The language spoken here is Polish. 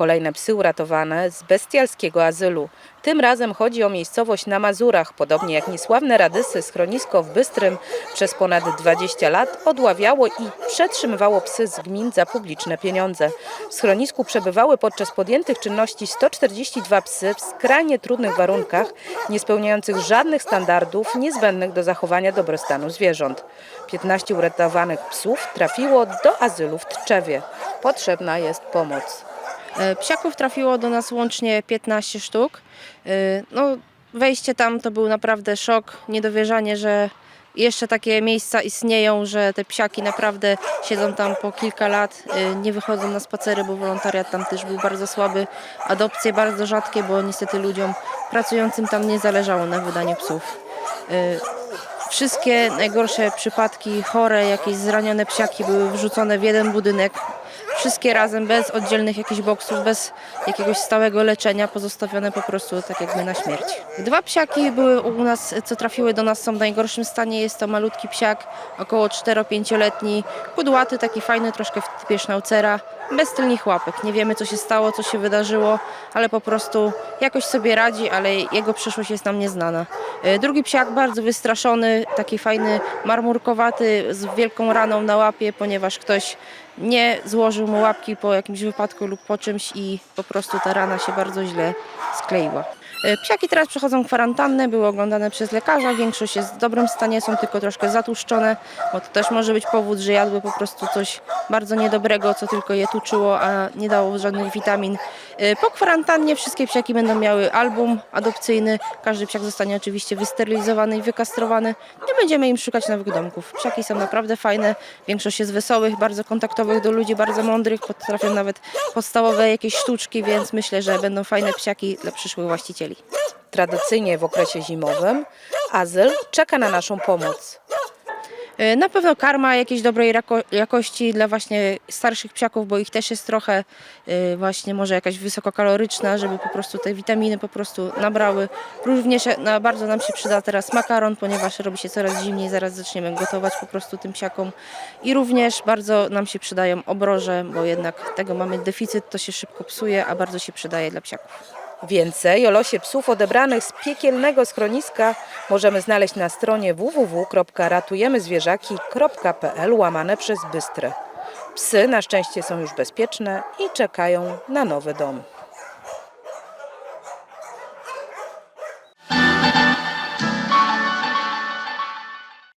Kolejne psy uratowane z bestialskiego azylu. Tym razem chodzi o miejscowość na Mazurach. Podobnie jak niesławne Radysy, schronisko w Bystrym przez ponad 20 lat odławiało i przetrzymywało psy z gmin za publiczne pieniądze. W schronisku przebywały podczas podjętych czynności 142 psy w skrajnie trudnych warunkach, nie spełniających żadnych standardów niezbędnych do zachowania dobrostanu zwierząt. 15 uratowanych psów trafiło do azylu w Tczewie. Potrzebna jest pomoc. E, Psiaków trafiło do nas łącznie 15 sztuk. E, No, wejście tam to był naprawdę szok, niedowierzanie, że jeszcze takie miejsca istnieją, że te psiaki naprawdę siedzą tam po kilka lat, e, nie wychodzą na spacery, bo wolontariat tam też był bardzo słaby. Adopcje bardzo rzadkie, bo niestety ludziom pracującym tam nie zależało na wydaniu psów. Wszystkie najgorsze przypadki, chore, jakieś zranione psiaki były wrzucone w jeden budynek. Wszystkie razem, bez oddzielnych jakichś boksów, bez jakiegoś stałego leczenia, pozostawione po prostu tak jakby na śmierć. Dwa psiaki były u nas, co trafiły do nas, są w najgorszym stanie. Jest to malutki psiak, około 4-5-letni, kudłaty, taki fajny, troszkę w typie sznaucera, bez tylnych łapek. Nie wiemy, co się stało, co się wydarzyło, ale po prostu jakoś sobie radzi, ale jego przyszłość jest nam nieznana. E, Drugi psiak bardzo wystraszony, taki fajny, marmurkowaty, z wielką raną na łapie, ponieważ ktoś nie złożył mu łapki po jakimś wypadku lub po czymś i po prostu ta rana się bardzo źle skleiła. E, Psiaki teraz przechodzą kwarantannę, były oglądane przez lekarza, większość jest w dobrym stanie, są tylko troszkę zatłuszczone, bo to też może być powód, że jadły po prostu coś bardzo niedobrego, co tylko je tuczyło, a nie dało żadnych witamin. E, Po kwarantannie wszystkie psiaki będą miały album adopcyjny, każdy psiak zostanie oczywiście wysterylizowany i wykastrowany. Nie będziemy im szukać nowych domków. Psiaki są naprawdę fajne, większość jest wesołych, bardzo kontaktowych do ludzi, bardzo mądrych, potrafią nawet podstawowe jakieś sztuczki, więc myślę, że będą fajne psiaki dla przyszłych właścicieli. Tradycyjnie w okresie zimowym azyl czeka na naszą pomoc. E, Na pewno karma jakiejś dobrej jakości dla właśnie starszych psiaków, bo ich też jest trochę e, właśnie może jakaś wysokokaloryczna, żeby po prostu te witaminy po prostu nabrały. Również na, bardzo nam się przyda teraz makaron, ponieważ robi się coraz zimniej, zaraz zaczniemy gotować po prostu tym psiakom. I również bardzo nam się przydają obroże, bo jednak tego mamy deficyt, to się szybko psuje, a bardzo się przydaje dla psiaków. Więcej o losie psów odebranych z piekielnego schroniska możemy znaleźć na stronie www.ratujemyzwierzaki.pl łamane przez Bystrę. Psy na szczęście są już bezpieczne i czekają na nowy dom.